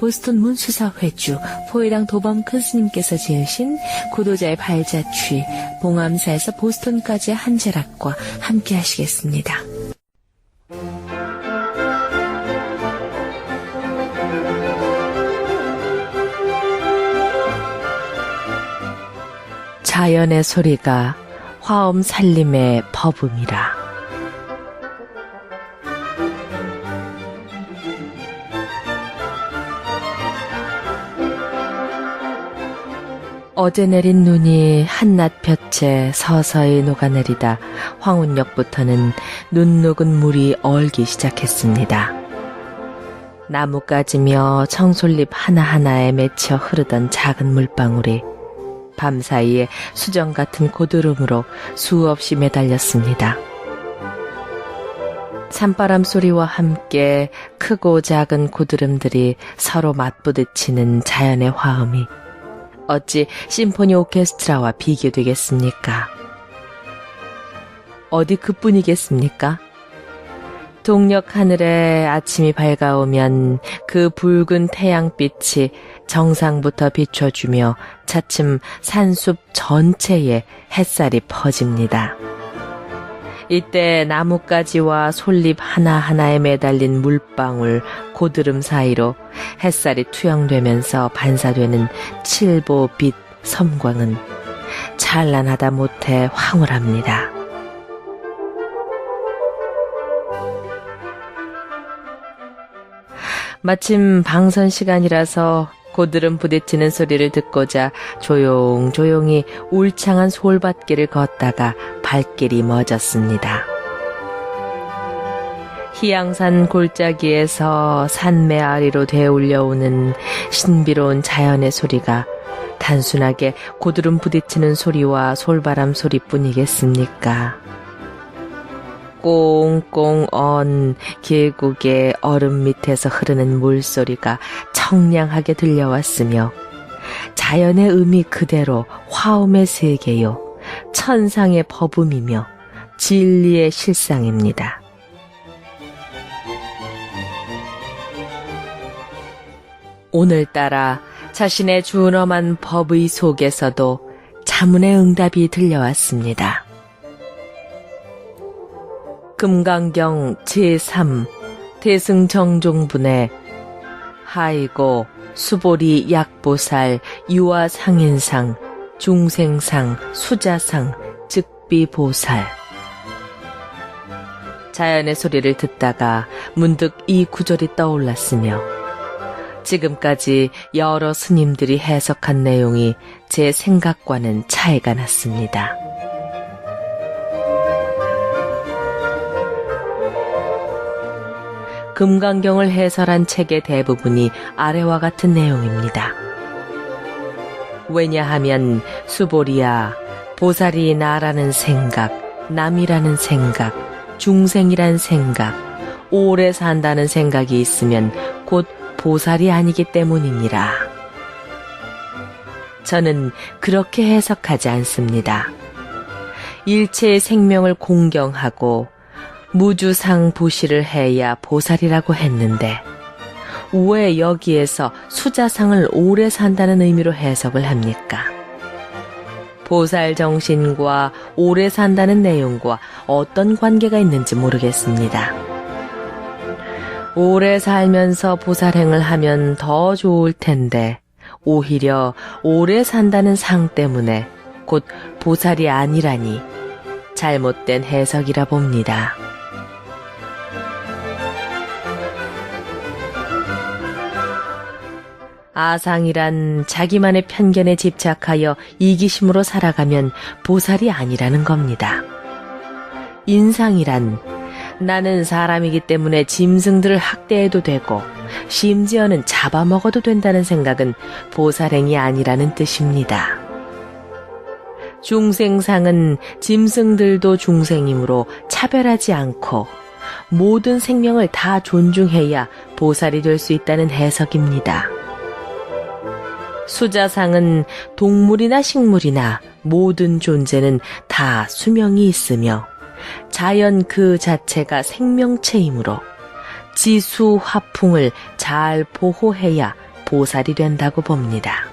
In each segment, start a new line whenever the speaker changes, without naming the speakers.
보스턴 문수사 회주 포이랑 도범 큰 스님께서 지으신 구도자의 발자취 봉암사에서 보스턴까지의 한재락과 함께 하시겠습니다. 자연의 소리가 화엄 살림의 법음이라. 어제 내린 눈이 한낮 볕에 서서히 녹아내리다 황운역부터는 눈 녹은 물이 얼기 시작했습니다. 나뭇가지며 청솔잎 하나하나에 맺혀 흐르던 작은 물방울이 밤사이에 수정 같은 고드름으로 수없이 매달렸습니다. 산바람 소리와 함께 크고 작은 고드름들이 서로 맞부딪히는 자연의 화음이 어찌 심포니 오케스트라와 비교되겠습니까? 어디 그뿐이겠습니까? 동력 하늘에 아침이 밝아오면 그 붉은 태양빛이 정상부터 비춰주며 차츰 산숲 전체에 햇살이 퍼집니다. 이때 나뭇가지와 솔잎 하나하나에 매달린 물방울, 고드름 사이로 햇살이 투영되면서 반사되는 칠보빛 섬광은 찬란하다 못해 황홀합니다. 마침 방선 시간이라서 고드름 부딪히는 소리를 듣고자 조용조용히 울창한 솔밭길을 걷다가 발길이 멎었습니다. 희양산 골짜기에서 산매 아리로 되울려오는 신비로운 자연의 소리가 단순하게 고드름 부딪히는 소리와 솔바람 소리뿐이겠습니까? 꽁꽁 언 계곡의 얼음 밑에서 흐르는 물소리가 청량하게 들려왔으며 자연의 의미 그대로 화음의 세계요 천상의 법음이며 진리의 실상입니다. 오늘따라 자신의 준엄한 법의 속에서도 자문의 응답이 들려왔습니다. 금강경 제3 대승정종분의 하이고 수보리 약보살 유아상인상 중생상 수자상 즉비보살 자연의 소리를 듣다가 문득 이 구절이 떠올랐으며 지금까지 여러 스님들이 해석한 내용이 제 생각과는 차이가 났습니다. 금강경을 해설한 책의 대부분이 아래와 같은 내용입니다. 왜냐하면 수보리야 보살이 나라는 생각, 남이라는 생각, 중생이란 생각, 오래 산다는 생각이 있으면 곧 보살이 아니기 때문이니라. 저는 그렇게 해석하지 않습니다. 일체의 생명을 공경하고 무주상 부시를 해야 보살이라고 했는데 왜 여기에서 수자상을 오래 산다는 의미로 해석을 합니까? 보살 정신과 오래 산다는 내용과 어떤 관계가 있는지 모르겠습니다. 오래 살면서 보살행을 하면 더 좋을 텐데 오히려 오래 산다는 상 때문에 곧 보살이 아니라니 잘못된 해석이라 봅니다. 아상이란 자기만의 편견에 집착하여 이기심으로 살아가면 보살이 아니라는 겁니다. 인상이란 나는 사람이기 때문에 짐승들을 학대해도 되고 심지어는 잡아먹어도 된다는 생각은 보살행이 아니라는 뜻입니다. 중생상은 짐승들도 중생이므로 차별하지 않고 모든 생명을 다 존중해야 보살이 될 수 있다는 해석입니다. 수자상은 동물이나 식물이나 모든 존재는 다 수명이 있으며 자연 그 자체가 생명체이므로 지수 화풍을 잘 보호해야 보살이 된다고 봅니다.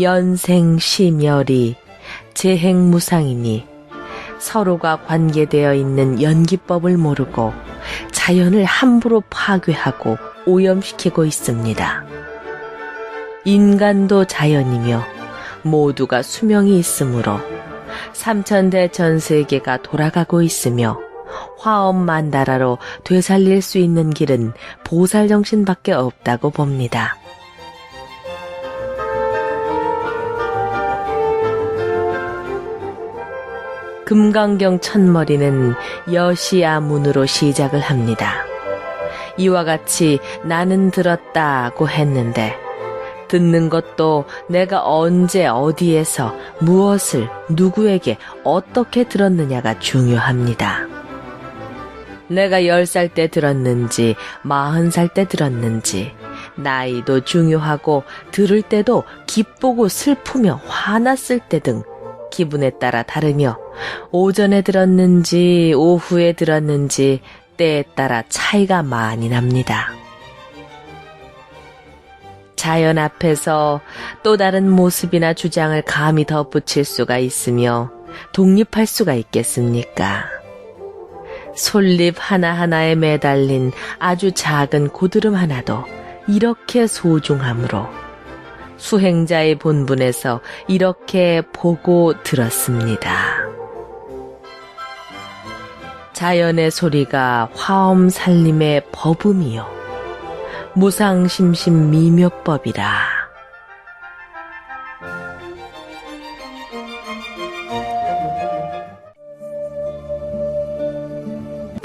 연생 심열이 재행무상이니 서로가 관계되어 있는 연기법을 모르고 자연을 함부로 파괴하고 오염시키고 있습니다. 인간도 자연이며 모두가 수명이 있으므로 삼천대 전 세계가 돌아가고 있으며 화엄 만다라로 되살릴 수 있는 길은 보살 정신밖에 없다고 봅니다. 금강경 첫머리는 여시야 문으로 시작을 합니다. 이와 같이 나는 들었다고 했는데 듣는 것도 내가 언제 어디에서 무엇을 누구에게 어떻게 들었느냐가 중요합니다. 내가 열살때 들었는지 마흔 살때 들었는지 나이도 중요하고 들을 때도 기쁘고 슬프며 화났을 때 등 기분에 따라 다르며 오전에 들었는지 오후에 들었는지 때에 따라 차이가 많이 납니다. 자연 앞에서 또 다른 모습이나 주장을 감히 덧붙일 수가 있으며 독립할 수가 있겠습니까? 솔잎 하나하나에 매달린 아주 작은 고드름 하나도 이렇게 소중함으로 수행자의 본분에서 이렇게 보고 들었습니다. 자연의 소리가 화엄 살림의 법음이요. 무상심심 미묘법이라.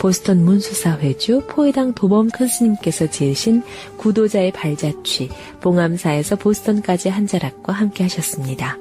보스턴 문수사회주 포회당 도범 큰 스님께서 지으신 구도자의 발자취 봉암사에서 보스턴까지 한 자락과 함께 하셨습니다.